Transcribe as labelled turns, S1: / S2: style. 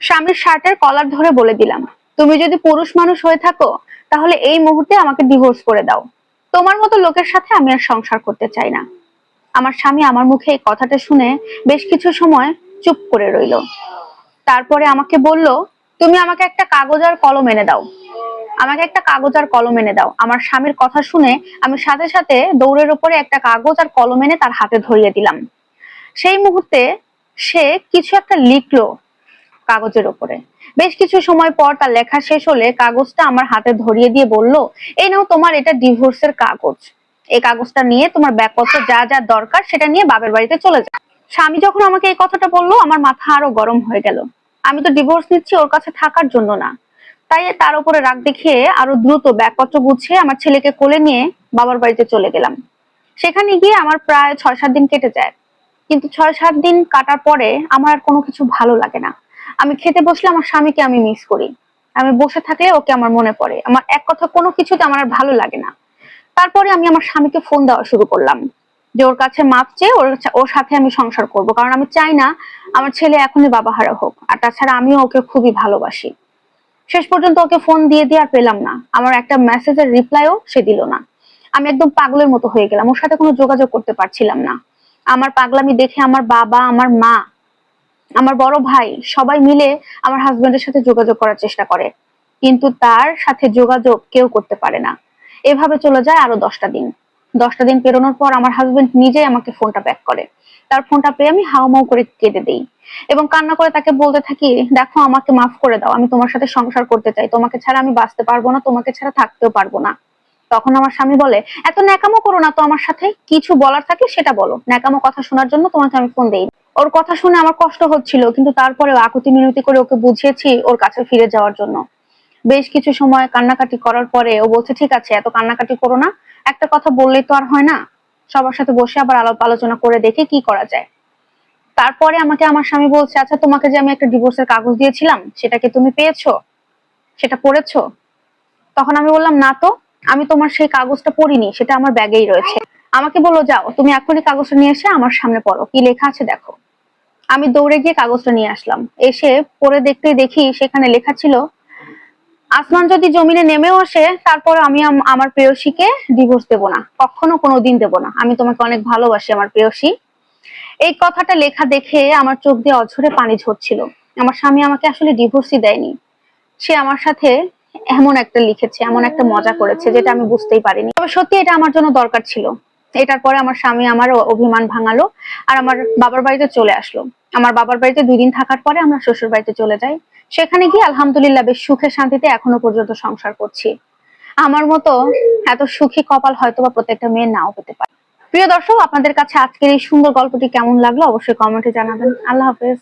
S1: স্বামীর শার্টের কলার ধরে বলে দিলাম। তুমি যদি পুরুষ মানুষ হয়ে থাকো, তাহলে এই মুহূর্তে আমাকে ডিভোর্স করে দাও। তোমার মতো লোকের সাথে আমি আর সংসার করতে চাই না। আমার স্বামী আমার মুখে এই কথাটা শুনে বেশ কিছু সময় চুপ করে রইল। তারপরে আমাকে বলল, তুমি আমাকে একটা কাগজ আর কলম এনে দাও। আমাকে একটা কাগজ আর কলম এনে দাও। আমার স্বামীর কথা শুনে আমি সাথে সাথে দৌড়ের উপরে একটা কাগজ আর কলম এনে তার হাতে ধরিয়ে দিলাম। সেই মুহূর্তে সে কিছু একটা লিখলো কাগজের উপরে। বেশ কিছু সময় পর তার লেখা শেষ হলে কাগজটা আমার হাতে ধরিয়ে দিয়ে বলল, এই নাও তোমার এটা ডিভোর্সের কাগজ। এই কাগজটা নিয়ে তোমার ব্যাগপত্র যা যা দরকার সেটা নিয়ে বাপের বাড়িতে চলে যাও। স্বামী যখন আমাকে এই কথাটা বলল, আমার মাথা আরও গরম হয়ে গেল। আমি তো ডিভোর্স নিচ্ছি ওর কাছে থাকার জন্য না। তাই তার উপরে রাগ দেখিয়ে আরও দ্রুত ব্যাগপত্র গুছিয়ে আমার ছেলেকে কোলে নিয়ে বাবার বাড়িতে চলে গেলাম। সেখানে গিয়ে আমার প্রায় ছয় সাত দিন কেটে যায়। কিন্তু ছয় সাত দিন কাটার পরে আমার আর কোনো কিছু ভালো লাগে না। আমি খেতে বসলে আমার স্বামীকে আমি মিস করি। আমি বসে থাকলে ওকে আমার মনে পড়ে। আমার এক কথা কোনো কিছুতে আমার আর ভালো লাগে না। তারপরে আমি আমার স্বামীকে ফোন দেওয়া শুরু করলাম। যে ওর কাছে মাপ চেয়ে ওর ওর সাথে আমি সংসার করব। কারণ আমি চাই না আমার ছেলে এখনই বাবা হারা হোক। আর তাছাড়া আমিও ওকে খুবই ভালোবাসি। শেষ পর্যন্ত ওকে ফোন দিয়ে দিয়ে আর পেলাম না। আমার একটা মেসেজের রিপ্লাইও সে দিল না। আমি একদম পাগলের মতো হয়ে গেলাম। ওর সাথে কোনো যোগাযোগ করতে পারছিলাম না। আমার পাগলামি দেখে আমার বাবা, আমার মা আমার বড় ভাই সবাই মিলে আমার হাজবেন্ডের সাথে যোগাযোগ করার চেষ্টা করে। কিন্তু তার সাথে যোগাযোগ কেউ করতে পারে না। এভাবে চলে যায় আরও দশটা দিন। দশটা দিন পেরোনোর পর আমার হাজবেন্ড নিজেই আমাকে ফোনটা ব্যাক করে। তার ফোনটা পেয়ে আমি হাউমাউ করে কেঁদে দেই। এবং কান্না করে তাকে বলতে থাকি, দেখো, আমাকে মাফ করে দাও। আমি তোমার সাথে সংসার করতে চাই। তোমাকে ছাড়া আমি বাঁচতে পারব না, তোমাকে ছাড়া থাকতেও পারব না। তখন আমার স্বামী বলে, এত ন্যাকামো করো না তো আমার সাথে। কিছু বলার থাকে সেটা বলো। ন্যাকামো কথা শোনার জন্য তোমাকে আমি ফোন দেই ওর কথা শুনে আমার কষ্ট হচ্ছিল, কিন্তু তারপরে আকুতি মিনতি করে ওকে বুঝিয়েছি ওর কাছে ফিরে যাওয়ার জন্য। বেশ কিছু সময় কান্নাকাটি করার পরে ও বলছে, ঠিক আছে, এত কান্নাকাটি করো না। একটা কথা বললেই তো আর হয় না। সবার সাথে বসে আবার আলাপ আলোচনা করে দেখে কি করা যায়। তারপরে আমাকে আমার স্বামী বলছে আচ্ছা তোমাকে যে আমি একটা ডিভোর্সের কাগজ দিয়েছিলাম সেটাকে তুমি পেয়েছ? সেটা পড়েছো? তখন আমি বললাম, না তো, আমি তোমার সেই কাগজটা পড়িনি, সেটা আমার ব্যাগেই রয়েছে। আমাকে বলো, যাও, তুমি এখনই কাগজটা নিয়ে এসে আমার সামনে পড়ো। কি লেখা আছে দেখো। আমি দৌড়ে গিয়ে কাগজটা নিয়ে আসলাম। এসে পরে দেখতে দেখি সেখানে লেখা ছিল, আসমান যদি জমিনে নেমেও আসে, তারপর আমি আম- আমার প্রেয়সীকে ডিভোর্স দেব না। কখনো কোনো দিন দেব না। আমি তোমাকে অনেক ভালোবাসি আমার প্রেয়সী। এই কথাটা লেখা দেখে আমার চোখ দিয়ে অঝরে পানি ঝরছিল। আমার স্বামী আমাকে আসলে ডিভোর্সই দেয়নি। সে আমার সাথে এমন একটা লিখেছে, এমন একটা মজা করেছে, যেটা আমি বুঝতেই পারিনি। তবে সত্যি এটা আমার জন্য দরকার ছিল। এটার পরে আমার স্বামী আমার অভিমান ভাঙালো আর আমার বাবার বাড়িতে চলে আসলো। আমার বাবার বাড়িতে দুই দিন থাকার পরে আমরা শ্বশুর বাড়িতে চলে যাই। সেখানে গিয়ে আলহামদুলিল্লাহ বেশ সুখে শান্তিতে এখনও পর্যন্ত সংসার করছি। আমার মতো এত সুখী কপাল হয়তো বা প্রত্যেকটা মেয়ে নাও পেতে পারে। প্রিয় দর্শক, আপনাদের কাছে আজকের এই সুন্দর গল্পটি কেমন লাগল অবশ্যই কমেন্টে জানাবেন। আল্লাহ হাফেজ।